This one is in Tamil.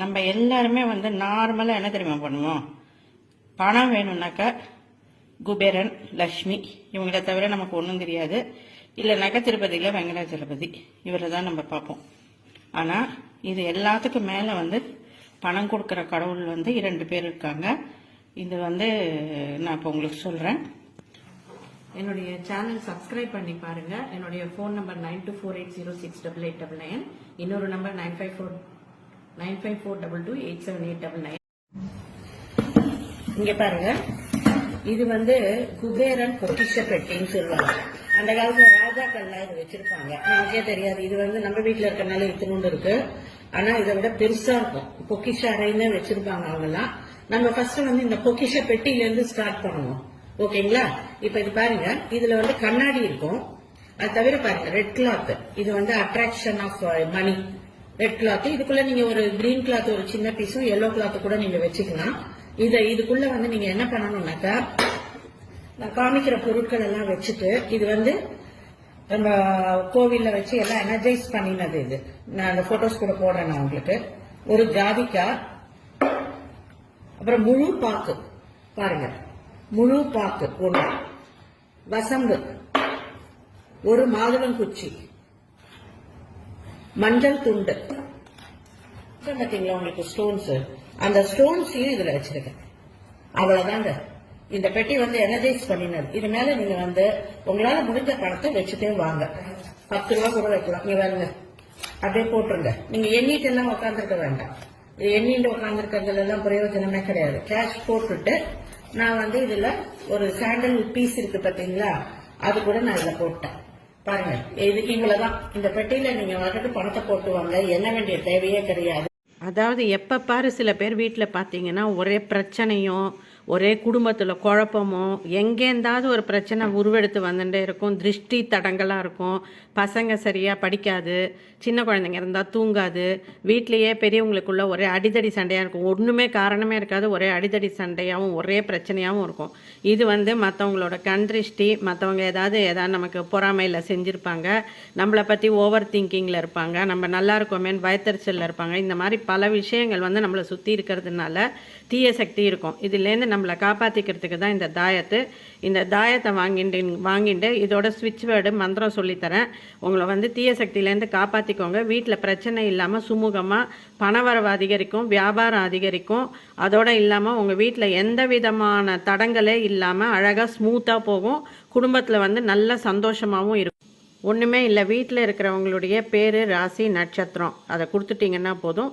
நம்ம எல்லாருமே வந்து நார்மலாக என்ன தெரியுமா பண்ணுவோம்? பணம் வேணும்னாக்கா குபேரன் லக்ஷ்மி இவங்கள தவிர நமக்கு ஒன்றும் தெரியாது. இல்லைனாக்கா திருப்பதியில் வெங்கடாச்சலபதி இவரை தான் நம்ம பார்ப்போம். ஆனால் இது எல்லாத்துக்கும் மேலே வந்து பணம் கொடுக்குற கடவுள் வந்து இரண்டு பேர் இருக்காங்க. இது வந்து நான் இப்போ உங்களுக்கு சொல்கிறேன் என்னுடைய சேனல் சப்ஸ்கிரைப் பண்ணி பாருங்கள் என்னுடைய phone number nine two four eight zero six double eight double nine இன்னொரு number nine five four nine five four double two eight seven eight double nine. இங்க பாருங்க. இது வந்து குபேரன் பொக்கிஷ பெட்டின்னு சொல்லுவாங்க. அந்த காலத்துல ராஜாக்கள்லாம் இது வச்சிருப்பாங்க. நமக்கே தெரியாது. இது வந்து நம்ம வீட்டுல இருக்கனால இத்தினோண்டு இருக்கு. ஆனா இதை விட பெருசா இருக்கும். பொக்கிஷ அறைன்னு வச்சிருப்பாங்க அவங்கெல்லாம். நம்ம ஃபர்ஸ்ட் வந்து இந்த பொக்கிஷ பெட்டியில இருந்து ஸ்டார்ட் பண்ணுவோம். ஓகேங்களா? இப்ப இது பாருங்க. இதுல வந்து கண்ணாடி இருக்கும். அது தவிர பாருங்க ரெட் கிளாத் இது வந்து attraction of money red cloth இதுக்குள்ள நீங்க ஒரு கிரீன் கிளாத் ஒரு சின்ன பீஸும் எல்லோ கிளாத் கூட நீங்க வச்சுக்கலாம். இதை இதுக்குள்ள வந்து நீங்க என்ன பண்ணணும்னாக்கா நான் காமிக்கிற பொருட்கள் எல்லாம் வச்சுட்டு இது வந்து நம்ம கோவில்ல வச்சு எல்லாம் எனர்ஜைஸ் பண்ணினது இது. நான் அந்த போட்டோஸ் கூட போடுறேன் நான் உங்களுக்கு. ஒரு ஜாதிக்கா அப்புறம் முழு பாக்கு. பாருங்க. முழு பாக்கு ஒன்று வசம்பு. ஒரு மாதுளம் குச்சி. மஞ்சள் துண்டு. பார்த்தீங்களா உங்களுக்கு ஸ்டோன்ஸ் அந்த ஸ்டோன்ஸையும் இதுல வச்சிருக்கேன். அவ்வளவுதாங்க. இந்த பெட்டி வந்து எனர்ஜைஸ் பண்ணினது. இது மேல நீங்க வந்து உங்களால முடிஞ்ச பணத்தை வச்சுட்டே வாங்க. பத்து ரூபா கூட வைக்கலாம். நீங்க பாருங்க. அப்படியே போட்டுருங்க. நீங்க எண்ணிட்டு எல்லாம் உட்காந்துருக்க வேண்டாம். இது எண்ணிட்டு உட்காந்துருக்கிறதுல எல்லாம் பிரயோஜனமே கிடையாது. கேஷ் போட்டுட்டு நான் வந்து இதுல ஒரு சாண்டல் பீஸ் இருக்கு பாத்தீங்களா? அது கூட நான் இதுல போட்டேன். பாருங்க இது இவ்வளவுதான். இந்த பெட்டியில நீங்க வந்துட்டு பணத்தை போட்டு வாங்க. என்ன வேண்டிய தேவையே கிடையாது அதாவது எப்போ பாரு சில பேர் வீட்டில் பார்த்தீங்கன்னா ஒரே பிரச்சனையும் ஒரே குடும்பத்தில் குழப்பமும் எங்கேருந்தாவது ஒரு பிரச்சனை உருவெடுத்து வந்துட்டே இருக்கும் திருஷ்டி தடங்களாக இருக்கும் பசங்க சரியாக படிக்காது சின்ன குழந்தைங்க இருந்தால் தூங்காது வீட்லேயே பெரியவங்களுக்குள்ள ஒரே அடிதடி சண்டையாக இருக்கும். ஒன்றுமே காரணமே இருக்காது ஒரே அடிதடி சண்டையாகவும் ஒரே பிரச்சனையாகவும் இருக்கும். இது வந்து மற்றவங்களோட கண் திருஷ்டி மற்றவங்க ஏதாவது ஏதாவது நமக்கு பொறாமையில் செஞ்சுருப்பாங்க நம்மளை பற்றி ஓவர் திங்கிங்கில் இருப்பாங்க நம்ம நல்லா இருக்கோமேன்னு பயத்தறிச்சலில் இருப்பாங்க. இந்த மாதிரி பல விஷயங்கள் வந்து நம்மளை சுற்றி இருக்கிறதுனால தீய சக்தி இருக்கும். இதுலேருந்து நம்ம நம்மளை காப்பாற்றிக்கிறதுக்கு தான் இந்த தாயத்து. இந்த தாயத்தை வாங்கிட்டு வாங்கிட்டு இதோட ஸ்விட்ச் வேர்டு மந்திரம் சொல்லித்தரேன். உங்களை வந்து தீய சக்தியிலேருந்து காப்பாற்றிக்கோங்க வீட்டில் பிரச்சனை இல்லாமல் சுமூகமாக பணவரவு அதிகரிக்கும் வியாபாரம் அதிகரிக்கும். அதோடு இல்லாமல் உங்கள் வீட்டில் எந்த விதமான தடங்களே இல்லாமல் அழகாக ஸ்மூத்தாக போகும். குடும்பத்தில் வந்து நல்ல சந்தோஷமாகவும் இருக்கும். ஒன்றுமே இல்லை. வீட்டில் இருக்கிறவங்களுடைய பேர் ராசி நட்சத்திரம். அதை கொடுத்துட்டிங்கன்னா போதும்.